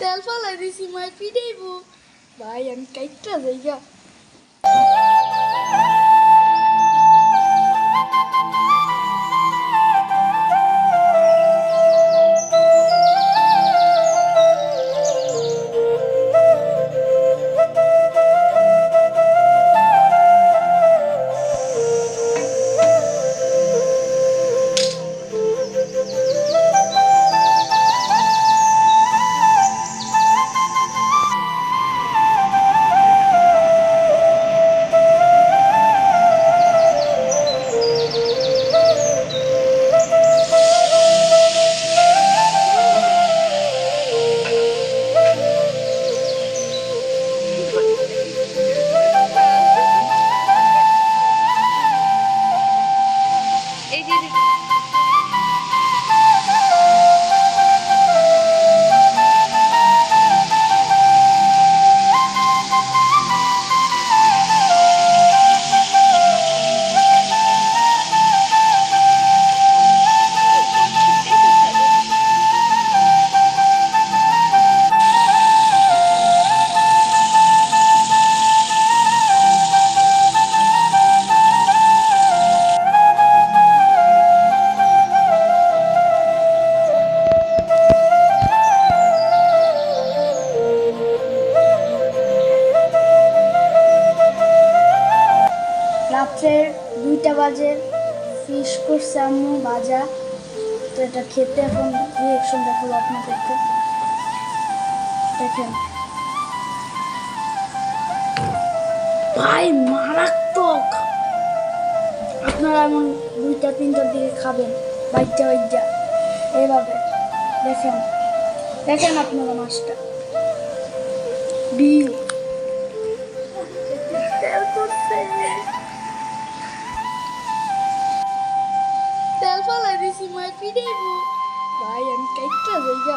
তেল ফালাই দিছি মাই পিটাইব ভাই আমি কাইটটা যাইগা রাত্রের দুইটা বাজে ফিশ করছে আম্মু, ভাজা। তো এটা খেতে এখন রিয়েকশন দেখাবো আপনাদেরকে। দেখেন। ভাই, মারাত্মক! আপনারা এমন দুইটা তিনটার দিকে খাবেন। বাইজা বাইজা এইভাবে। দেখেন। দেখেন আপনারা মাছটা। বিউ তেল ফালাই দিছি মাই পিটাইব ভাই আমি কাইটটা যাইগা